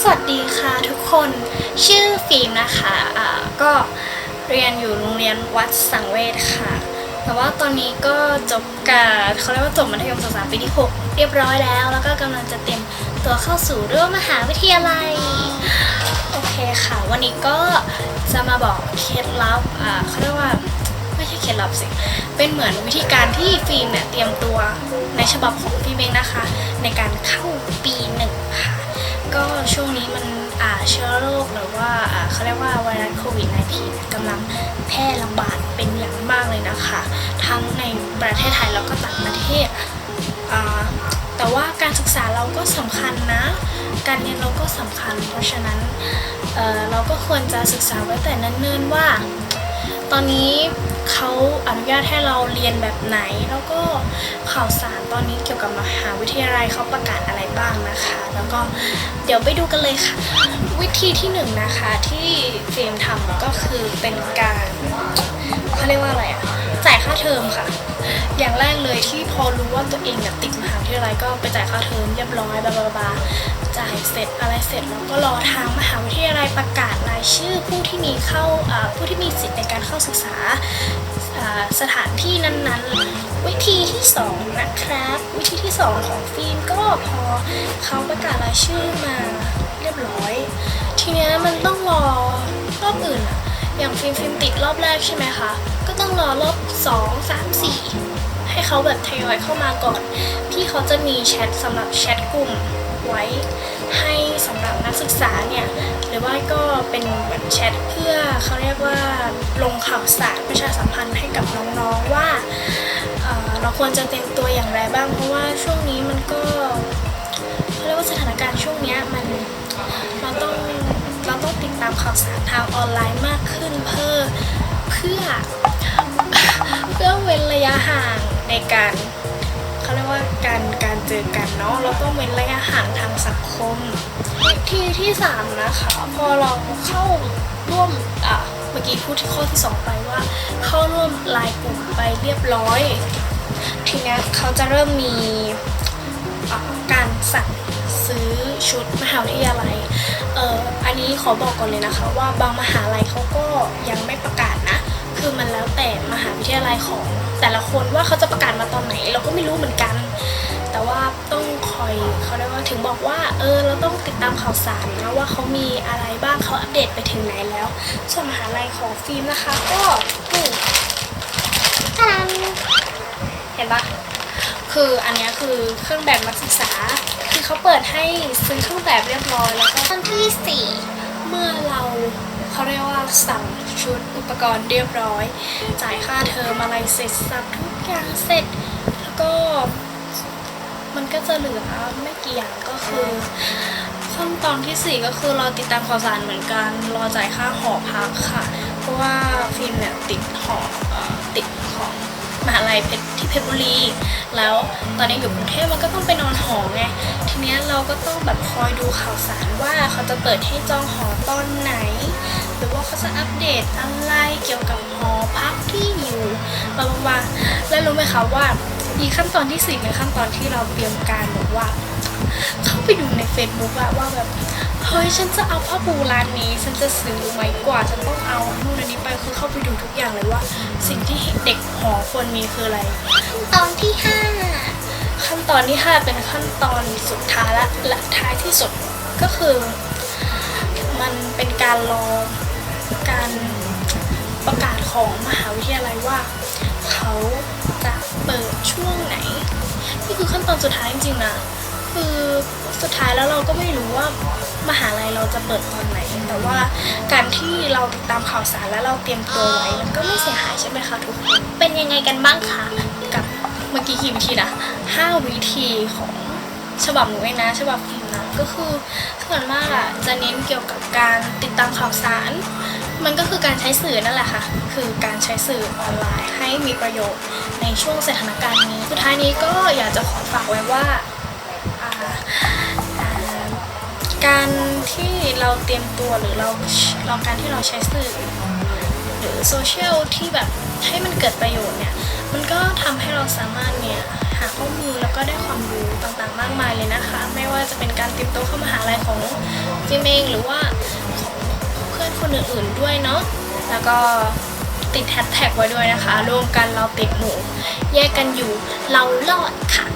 สวัสดีค่ะทุกคนชื่อฟิล์มนะคะอ่าก็เรียนอยู่โรงเรียนวัดสังเวชค่ะ แต่ว่าตอนนี้ก็จบการเขาเรียกว่าจบมัธยมศึกษาปีที่ 6 เรียบร้อยแล้ว แล้วก็กำลังจะเตรียมตัวเข้าสู่รั้วมหาวิทยาลัย โอเคค่ะ วันนี้ก็จะมาบอกเคล็ดลับอ่าเขาเรียกว่าไม่ใช่เคล็ดลับสิ เป็นเหมือนวิธีการที่ฟิล์มเนี่ยเตรียมตัวในฉบับของฟิล์มเองนะคะ ในการเข้าปีหนึ่ง ก็ช่วงนี้มันอ่าเชื้อโรคหรือว่าอ่าเขาเรียกว่าไวรัสโควิด -19 กำลังแพร่ระบาดเป็นอย่างมากเลยนะคะ ทั้งในประเทศไทยแล้วก็ต่างประเทศอ่าแต่ว่าการศึกษาเราก็สำคัญนะ การเรียนเราก็สำคัญ เพราะฉะนั้นเออเราก็ควรจะศึกษาไว้แต่เนิ่นๆว่า ตอนนี้ เขาอนุญาตให้เราเรียนแบบไหน แล้วก็ข่าวสารตอนนี้เกี่ยวกับมหาวิทยาลัยเขาประกาศอะไรบ้างนะคะ แล้วก็เดี๋ยวไปดูกันเลยค่ะ วิธีที่หนึ่งนะคะที่เฟรมทำก็คือเป็นการเขาเรียกว่าอะไรอะ จ่ายค่าเทอมค่ะ อย่างแรกเลยที่พอรู้ว่าตัวเองแบบติดมหาวิทยาลัยก็ไปจ่ายค่าเทอมเรียบร้อยบลาบลาบาจ่ายเสร็จอะไรเสร็จแล้วก็รอทางมหาวิทยาลัยประกาศรายชื่อผู้ที่มีเข้าผู้ที่มีสิทธิ์ในการเข้าศึกษาสถานที่นั้นๆ วิธีที่สองนะครับ วิธีที่สองของฟิล์มก็พอเขาประกาศรายชื่อมาเรียบร้อย ทีเนี้ยมันต้องรอรอบอื่นอะอย่างฟิล์มฟิล์มติดรอบแรกใช่ไหมคะ ก็ต้องรอรอบ สองสามสี่ให้เขาแบบทยอยเข้ามาก่อน พี่เขาจะมีแชทสำหรับแชทกลุ่มไว้ให้สำหรับนักศึกษาเนี่ย หรือว่าก็เป็นแบบแชทเพื่อเขาเรียกว่าลงข่าวสารประชาสัมพันธ์ให้กับน้องๆว่าเเราควรจะเตรียมตัวอย่างไรบ้าง เพราะว่าช่วงนี้มันก็เขาเรียกว่าสถานการณ์ช่วงเนี้ยมันเราต้องเราต้องติดตามข่าวสารทางออนไลน์มากขึ้นเพื่อเพื่อ เว้นระยะห่างในการเขาเรียกว่าการการเจอกันเนาะเราต้องเว้นระยะห่างทางสังคมทีที่สามนะคะพอเราเข้าร่วมอะเมื่อกี้พูดที่ข้อที่สองไปว่า เข้าร่วมไลน์กลุ่มไปเรียบร้อย ทีนี้เขาจะเริ่มมีการสั่งซื้อชุดมหาวิทยาลัย เอ่อ อันนี้ขอบอกก่อนเลยนะคะ ว่าบางมหาลัยเขาก็ยังไม่ประกาศ คือมันแล้วแต่มหาวิทยาลัยของแต่ละคนว่าเขาจะประกาศมาตอนไหน เราก็ไม่รู้เหมือนกัน แต่ว่าต้องคอยเขาเรียกว่าถึงบอกว่าเออเราต้องติดตามข่าวสารนะว่าเขามีอะไรบ้างเขาอัปเดตไปถึงไหนแล้ว ส่วนมหาลัยของฟิล์มนะคะ ก็นี่เห็นปะคืออันเนี้ยคือเครื่องแบบนักศึกษา คือเขาเปิดให้ซื้อเครื่องแบบเรียบร้อยแล้วก็ขั้นที่สี่ เขาเรียกว่าสั่งชุดอุปกรณ์เรียบร้อย จ่ายค่าเทอมอะไรเสร็จสับทุกอย่างเสร็จ แล้วก็มันก็จะเหลือไม่กี่อย่างก็คือขั้นตอนที่ 4 ก็คือรอติดตามข่าวสารเหมือนกัน รอจ่ายค่าหอพักค่ะ เพราะว่าฟิล์มเนี่ยติดหอติดของมหาลัยเพชรที่เพชรบุรี แล้วตอนนี้อยู่กรุงเทพมันก็ต้องไปนอนหอไง ทีเนี้ยเราก็ต้องแบบคอยดูข่าวสารว่าเขาจะเปิดให้จองหอตอนไหนหรือว่าเขา จะอัปเดตอะไรเกี่ยวกับหอพักที่อยู่บลาบลาแล้วรู้ไหมคะว่าอีกขั้นตอนที่สี่เป็นขั้นตอนที่เราเตรียมการแบบว่า เข้าไปดูใน Facebook อะว่าแบบเฮ้ยฉันจะเอาผ้าปูร้านนี้ ฉันจะซื้อไหมกว่าฉันต้องเอานู่นอันนี้ไปคือเข้าไปดูทุกอย่างเลยว่า สิ่งที่เด็กหอควรมีคืออะไรตอนที่ห้าขั้นตอนที่ห้าเป็นขั้นตอนสุดท้ายและและท้ายที่สุดก็คือ มันเป็นการรอ ของมหาวิทยาลัยว่า เขาจะเปิดช่วงไหน นี่คือขั้นตอนสุดท้ายจริงๆนะคือสุดท้ายแล้วเราก็ไม่รู้ว่ามหาลัยเราจะเปิดตอนไหน แต่ว่าการที่เราติดตามข่าวสารและเราเตรียมตัวไว้มันก็ไม่เสียหายใช่ไหมคะทุกคน เป็นยังไงกันบ้างคะกับเมื่อกี้กี่วิธีนะห้าวิธีของฉบับหนูเองนะฉบับพิมพ์นะก็คือส่วนมากอะจะเน้นเกี่ยวกับการติดตามข่าวสาร มันก็คือการใช้สื่อนั่นแหละค่ะ คือการใช้สื่อออนไลน์ให้มีประโยชน์ในช่วงสถานการณ์นี้ สุดท้ายนี้ก็อยากจะขอฝากไว้ว่า การที่เราเตรียมตัวหรือเราลองการที่เราใช้สื่อ หรือโซเชียลที่แบบให้มันเกิดประโยชน์เนี่ย มันก็ทำให้เราสามารถเนี่ยหาข้อมูลแล้วก็ได้ความรู้ต่างๆมากมายเลยนะคะ ไม่ว่าจะเป็นการเตรียมตัวเข้ามหาลัยของฟิมเองหรือว่า คนอื่นๆด้วยเนาะแล้วก็ติดแฮชแท็กไว้ด้วยนะคะรวมกันเราติดหมูแยกกันอยู่เรารอดค่ะ